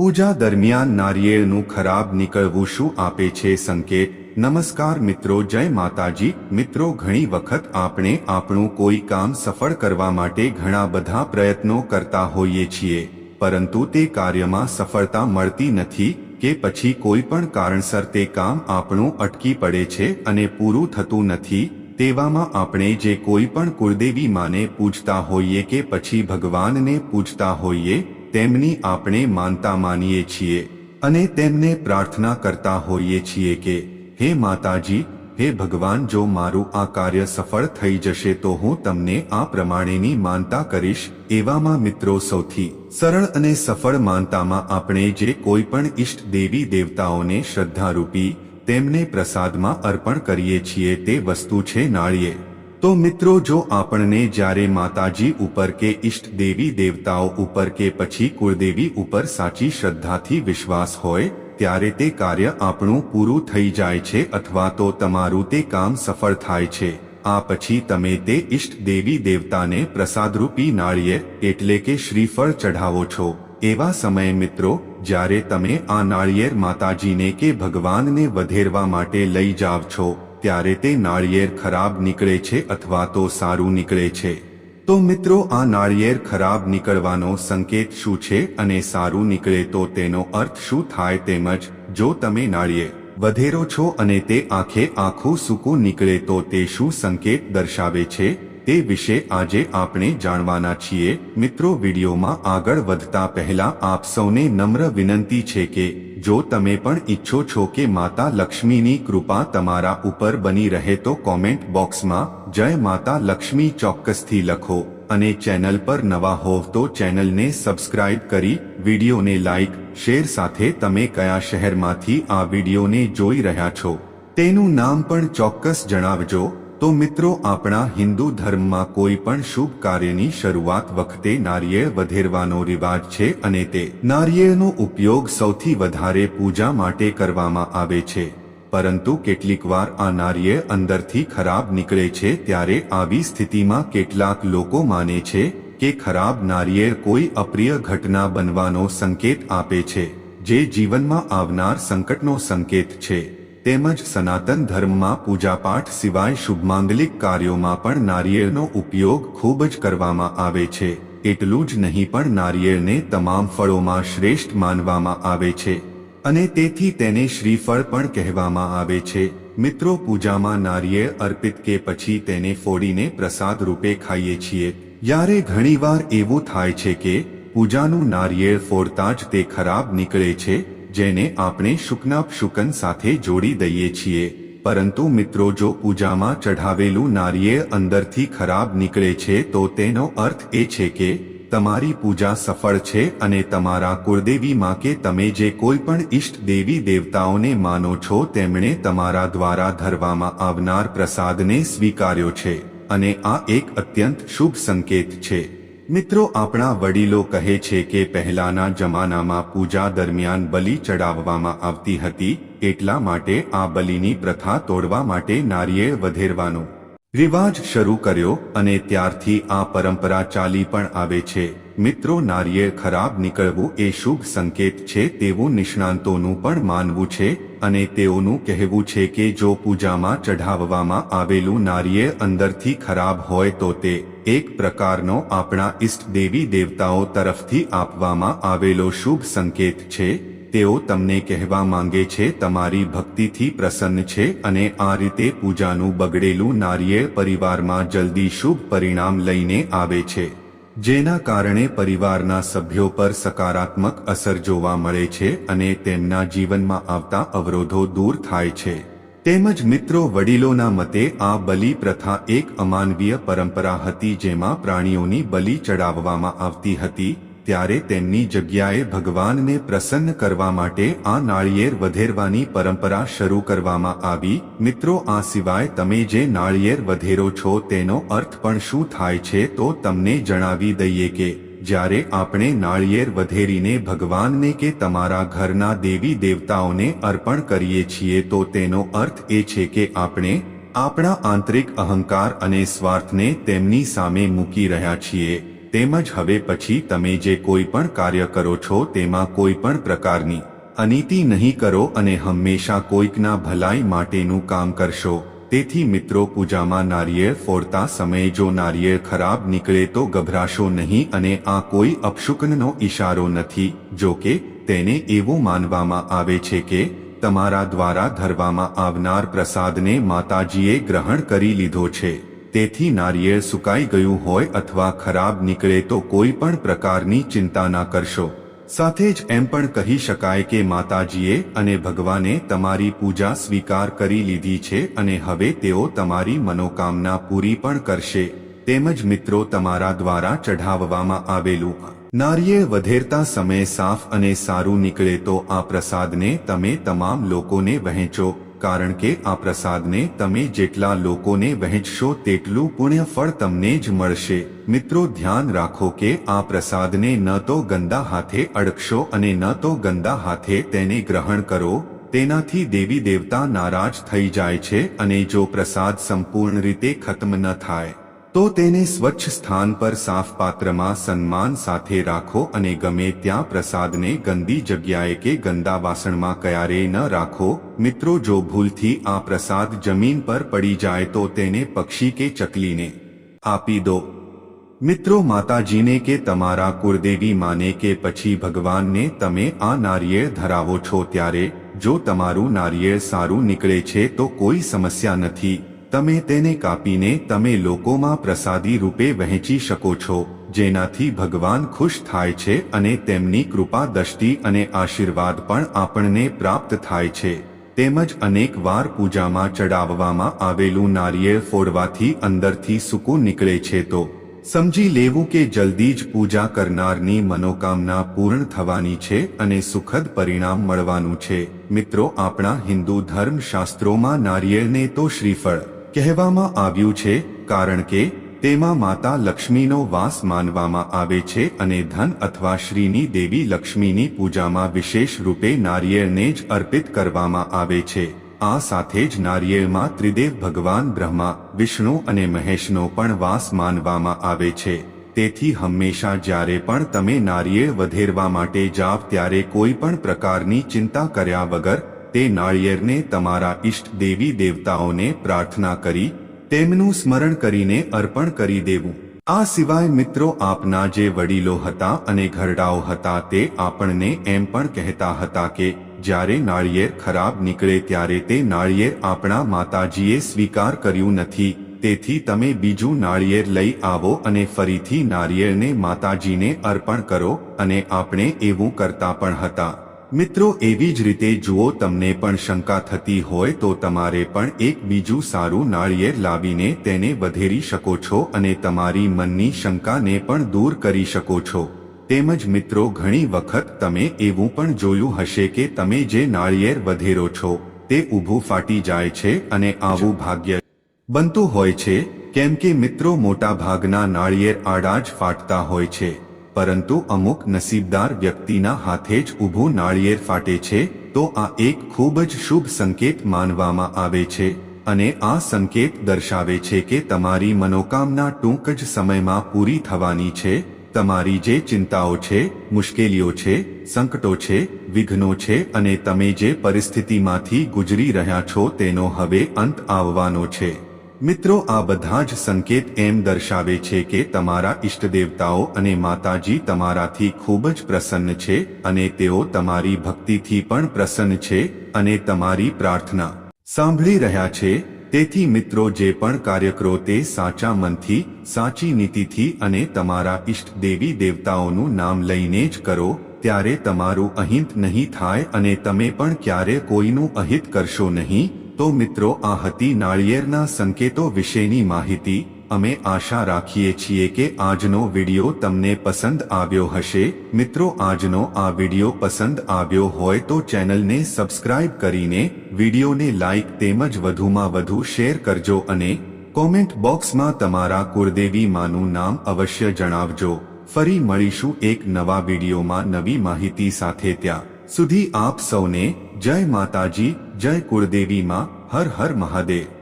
પૂજા દરમિયાન નારિયેળનું ખરાબ નીકળવું શું આપે છે સંકેત? નમસ્કાર મિત્રો, જય માતાજી. મિત્રો, ઘણી વખત આપણે આપણું કોઈ કામ સફળ કરવા માટે ઘણા બધા પ્રયત્નો કરતા હોઈએ છીએ, પરંતુ તે કાર્યમાં સફળતા મળતી નથી કે પછી કોઈ પણ કારણસર તે કામ આપણું અટકી પડે છે અને પૂરું થતું નથી, તેવામાં આપણે જે કોઈ પણ કુળદેવી માને પૂજતા હોઈએ કે પછી ભગવાનને પૂજતા હોઈએ તેમની આપણે માનતા માનીએ છીએ અને તેમને પ્રાર્થના કરતા હોઈએ છીએ કે, હે માતાજી, હે ભગવાન, જો મારું આ કાર્ય સફળ થઈ જશે તો હું તમને આ પ્રમાણેની માનતા કરીશ. એવામાં મિત્રો સૌથી સરળ અને સફળ માનતામાં આપણે જે કોઈ પણ ઈષ્ટ દેવી દેવતાઓને શ્રદ્ધારૂપી તેમને પ્રસાદમાં અર્પણ કરીએ છીએ તે વસ્તુ છે નાળિયેર. તો મિત્રો, જો આપણને જ્યારે માતાજી ઉપર કે ઈષ્ટ દેવી દેવતાઓ ઉપર કે પછી કુળદેવી ઉપર સાચી શ્રદ્ધાથી વિશ્વાસ હોય, ત્યારે તે કાર્ય આપણું પૂરું થઈ જાય છે અથવા તો તમારું તે કામ સફળ થાય છે. આ પછી તમે તે ઈષ્ટ દેવી દેવતાને પ્રસાદરૂપી નાળિયેર એટલે કે શ્રીફળ ચઢાવો છો. એવા સમયે મિત્રો, જ્યારે તમે આ નાળિયેર માતાજીને કે ભગવાનને વધેરવા માટે લઈ જાવ છો ત્યારે તે નાળિયેર ખરાબ નીકળે છે અથવા તો સારું નીકળે છે. તો મિત્રો, આ નાળિયેર ખરાબ નીકળવાનો સંકેત શું છે અને સારું નીકળે તો તેનો અર્થ શું થાય તેમજ, જો તમે નાળિયેર વધેરો છો અને તે આંખે આખું સૂકું નીકળે તો તે શું સંકેત દર્શાવે છે? તે વિશે આજે આપણે જાણવાના છીએ. મિત્રો, વિડીયોમાં આગળ વધતા પહેલા આપ સૌને નમ્ર વિનંતી છે કે જો તમે પણ ઈચ્છો છો કે માતા લક્ષ્મીની કૃપા તમારા ઉપર બની રહે તો કોમેન્ટ બોક્સમાં જય માતા લક્ષ્મી ચોક્કસથી લખો અને ચેનલ પર નવા હોવ તો ચેનલને સબસ્ક્રાઇબ કરી, વિડીયોને લાઇક, શેર સાથે તમે કયા શહેરમાંથી આ વિડીયોને જોઈ રહ્યા છો? તેનું નામ પણ ચોક્કસ જણાવજો. તો મિત્રો, આપણા હિન્દુ ધર્મમાં કોઈ પણ શુભ કાર્યની શરૂઆત વખતે નારિયેળ વધેરવાનો રિવાજ છે અને તે નારિયેળનો ઉપયોગ સૌથી વધારે પૂજા માટે કરવામાં આવે છે. પરંતુ કેટલીકવાર આ નારિયેળ અંદરથી ખરાબ નીકળે છે ત્યારે આવી સ્થિતિમાં કેટલાક લોકો માને છે કે ખરાબ નારિયેળ કોઈ અપ્રિય ઘટના બનવાનો સંકેત આપે છે, જે જીવનમાં આવનાર સંકટનો સંકેત છે. તેમજ સનાતન ધર્મમાં પૂજાપાઠ સિવાય શુભમાંગલિક કાર્યોમાં પણ નારિયેળનો ઉપયોગ ખૂબ જ કરવામાં આવે છે. એટલું જ નહીં પણ નારિયેળને તમામ ફળોમાં શ્રેષ્ઠ માનવામાં આવે છે. અને તેથી તેને શ્રીફળ પણ કહેવામાં આવે છે. મિત્રો, પૂજામાં નારિયેળ અર્પિત કે પછી તેને ફોડીને પ્રસાદ રૂપે ખાઈએ છીએ. યારે ઘણીવાર એવું થાય છે કે પૂજાનું નારિયેળ ફોડતા જ તે ખરાબ નીકળે છે જેને આપણે શુકનાપ શુકન સાથે જોડી દઈએ છીએ. પરંતુ મિત્રો, જો પૂજામાં ચઢાવેલું નારિયેળ અંદરથી ખરાબ નીકળે છે, તો તેનો અર્થ એ છે કે, તમારી પૂજા સફળ છે અને તમારા કુળદેવીમાં કે તમે જે કોઈ પણ ઈષ્ટ દેવી દેવતાઓને માનો છો, તેમણે તમારા દ્વારા ધરવામાં આવનાર પ્રસાદને સ્વીકાર્યો છે. અને આ એક અત્યંત શુભ સંકેત છે. મિત્રો, આપણા વડીલો કહે છે કે પહેલાના જમાનામાં પૂજા દરમિયાન બલિ ચડાવવામાં આવતી હતી, એટલા માટે આ બલિની પ્રથા તોડવા માટે નારિયેળ વધેરવાનો રિવાજ શરૂ કર્યો અને ત્યારથી આ પરંપરા ચાલી પણ આવે છે. મિત્રો નારિયેળ ખરાબ નીકળવું એ શુભ સંકેત છે તેવું નિષ્ણાંતોનું પણ માનવું છે. અને તેઓનું કહેવું છે કે જો પૂજામાં ચઢાવવામાં આવેલું નારિયેળ અંદરથી ખરાબ હોય તો તે એક પ્રકારનો આપણા ઈષ્ટ દેવી દેવતાઓ તરફથી આપવામાં આવેલો શુભ સંકેત છે. તેઓ તમને કહેવા માંગે છે, તમારી ભક્તિથી પ્રસન્ન છે અને આ રીતે પૂજાનું બગડેલું નારિયેળ પરિવારમાં જલ્દી શુભ પરિણામ લઈને આવે છે. જેના કારણે પરિવારના સભ્યો પર સકારાત્મક અસર જોવા મળે છે અને તેમના જીવનમાં આવતા અવરોધો દૂર થાય છે. તેમજ મિત્રો વડીલોના મતે આ બલિ પ્રથા એક અમાનવીય પરંપરા હતી જેમાં પ્રાણીઓની બલિ ચડાવવામાં આવતી હતી ત્યારે તેમની જગ્યાએ ભગવાનને પ્રસન્ન કરવા માટે આ નાળિયેર વધેરવાની પરંપરા શરૂ કરવામાં આવી. મિત્રો, આ સિવાય તમે જે નાળિયેર વધેરો છો તેનો અર્થ પણ શું થાય છે તો તમને જણાવી દઈએ કે, જ્યારે આપણે નાળિયેર વધેરીને ભગવાનને કે તમારા ઘરના દેવી દેવતાઓને અર્પણ કરીએ છીએ તો તેનો અર્થ એ છે કે આપણે આપણા આંતરિક અહંકાર અને સ્વાર્થને તેમની સામે મૂકી રહ્યા છીએ. તેમજ હવે પછી તમે જે કોઈ પણ કાર્ય કરો છો તેમાં કોઈ પણ પ્રકારની અનીતિ નહીં કરો અને હંમેશા કોઈકના ભલાઈ માટેનું કામ કરશો. તેથી મિત્રો, પૂજામાં નારિયેળ ફોડતા સમયે જો નારિયેળ ખરાબ નીકળે તો ગભરાશો નહીં અને આ કોઈ અપશુકનનો ઇશારો નથી, જો કે તેને એવું માનવામાં આવે છે કે તમારા દ્વારા ધરવામાં આવનાર પ્રસાદને માતાજીએ ગ્રહણ કરી લીધો છે. તેથી નારિયેળ સુકાઈ ગયું હોય અથવા ખરાબ નીકળે તો કોઈ પણ પ્રકારની ચિંતા ના કરશો. સાથે જ એમ પણ કહી શકાય કે માતાજીએ અને ભગવાને તમારી પૂજા સ્વીકાર કરી લીધી છે અને હવે તેઓ તમારી મનોકામના પૂરી પણ કરશે. તેમજ મિત્રો તમારા દ્વારા ચઢાવવામાં આવેલું નારિયેળ વધેરતા સમયે સાફ અને સારું નીકળે તો આ પ્રસાદને તમે તમામ લોકોને વહેંચો. કારણ કે આ પ્રસાદને તમે જેટલા લોકોને વહેંચશો તેટલું પુણ્ય ફળ તમને જ મળશે. મિત્રો, ધ્યાન રાખો કે આ પ્રસાદને ન તો ગંદા હાથે અડકશો અને ન તો ગંદા હાથે તેને ગ્રહણ કરો. તેનાથી દેવી દેવતા નારાજ થઈ જાય છે અને જો પ્રસાદ સંપૂર્ણ રીતે ખત્મ ન થાય તો તેને સ્વચ્છ સ્થાન પર સાફ પાત્રમાં સન્માન સાથે રાખો અને ગમે ત્યાં પ્રસાદને ગંદી જગ્યાએ કે ગંદા વાસણમાં ક્યારેય ન રાખો. મિત્રો, જો ભૂલથી આ પ્રસાદ જમીન પર પડી જાય તો તેને પક્ષી કે ચકલીને આપી દો. મિત્રો, માતાજીને કે તમારા કુળદેવી માને કે પછી ભગવાનને તમે આ નારિયેળ ધરાવો છો ત્યારે, જો તમારું નારિયેળ સારું નીકળે છે તો કોઈ સમસ્યા નથી. તમે તેને કાપીને તમે લોકોમાં પ્રસાદી રૂપે વહેંચી શકો છો, જેનાથી ભગવાન ખુશ થાય છે અને તેમની કૃપા દષ્ટિ અને આશીર્વાદ પણ આપણને પ્રાપ્ત થાય છે. તેમજ અનેક વાર પૂજામાં ચડાવવામાં આવેલું નારિયેળ ફોડવાથી અંદરથી સુકૂન નીકળે છે તો, સમજી લેવું કે જલ્દી જ પૂજા કરનારની મનોકામના પૂર્ણ થવાની છે અને સુખદ પરિણામ મળવાનું છે. મિત્રો, આપણા હિન્દુ ધર્મ શાસ્ત્રોમાં નારિયેળને તો શ્રીફળ કહેવામાં આવ્યું છે, કારણ કે તેમાં માતા લક્ષ્મીનો વાસ માનવામાં આવે છે અને ધન અથવા શ્રીની દેવી લક્ષ્મીની પૂજામાં વિશેષ રૂપે નારિયેળને જ અર્પિત કરવામાં આવે છે. આ સાથે જ નારિયેળમાં ત્રિદેવ ભગવાન બ્રહ્મા, વિષ્ણુ અને મહેશનો પણ વાસ માનવામાં આવે છે. તેથી હંમેશા જ્યારે પણ તમે નારિયેળ વધેરવા માટે જાવ ત્યારે કોઈ પણ પ્રકારની ચિંતા કર્યા વગર તે નાળિયેરને તમારા ઈષ્ટ દેવી દેવતાઓને પ્રાર્થના કરી, તેમનું સ્મરણ કરીને અર્પણ કરી દેવું. આ સિવાય મિત્રો આપના જે વડીલો હતા અને ઘરડાઓ હતા તે આપણને એમ પણ કહેતા હતા કે, જ્યારે નાળિયેર ખરાબ નીકળે ત્યારે તે નાળિયેર આપણા માતાજીએ સ્વીકાર કર્યું નથી, તેથી તમે બીજું નાળિયેર લઈ આવો અને ફરીથી નાળિયેરને માતાજીને અર્પણ કરો અને આપણે એવું કરતા પણ હતા. મિત્રો, એવી જ રીતે જુઓ, તમને પણ શંકા થતી હોય તો તમારે પણ એક બીજું સારું નાળિયેર લાવીને તેને વધેરી શકો છો અને તમારી મનની શંકાને પણ દૂર કરી શકો છો. તેમજ મિત્રો, ઘણી વખત તમે એવું પણ જોયું હશે કે તમે જે નાળિયેર વધેરો છો, તે ઊભું ફાટી જાય છે અને આવું ભાગ્ય બનતું હોય છે. કેમ કે મિત્રો, મોટાભાગના નાળિયેર આડા જ ફાટતા હોય છે. પરંતુ અમુક નસીબદાર વ્યક્તિના હાથે જ ઊભું નાળિયેર ફાટે છે, તો આ એક ખૂબ જ શુભ સંકેત માનવામાં આવે છે, અને આ સંકેત દર્શાવે છે કે તમારી મનોકામના ટૂંક જ સમયમાં પૂરી થવાની છે, તમારી જે ચિંતાઓ છે, મુશ્કેલીઓ છે, સંકટો છે, વિઘ્નો છે અને તમે જે પરિસ્થિતિમાંથી ગુજરી રહ્યા છો તેનો હવે અંત આવવાનો છે. મિત્રો, આ બધા જ સંકેત એમ દર્શાવે છે કે તમારા ઇષ્ટદેવતાઓ અને માતાજી તમારાથી ખૂબ જ પ્રસન્ન છે અને તેઓ તમારી ભક્તિથી પણ પ્રસન્ન છે અને તમારી પ્રાર્થના સાંભળી રહ્યા છે. તેથી મિત્રો, જે પણ કાર્ય કરો તે સાચા મનથી, સાચી નીતિથી અને તમારા ઇષ્ટ દેવી દેવતાઓનું નામ લઈને જ કરો, ત્યારે તમારું અહિત નહીં થાય અને તમે પણ ક્યારે કોઈનું અહિત કરશો નહીં. તો મિત્રો, આ હતી નાળિયેરના સંકેતો વિશેની માહિતી. અમે આશા રાખીએ છીએ કે આજનો વિડિયો તમને પસંદ આવ્યો હશે. મિત્રો, આજનો આ વિડિયો પસંદ આવ્યો હોય તો ચેનલને સબસ્ક્રાઇબ કરીને વિડિયોને લાઇક તેમજ વધુમાં વધુ શેર કરજો અને કોમેન્ટ બોક્સમાં તમારા કુળદેવી માનું નામ અવશ્ય જણાવજો. ફરી મળીશું એક નવા વિડિયોમાં નવી માહિતી સાથે ત્યાં. સુધી આપ સૌને જય માતાજી જય કુળદેવી માં હર હર મહાદેવ.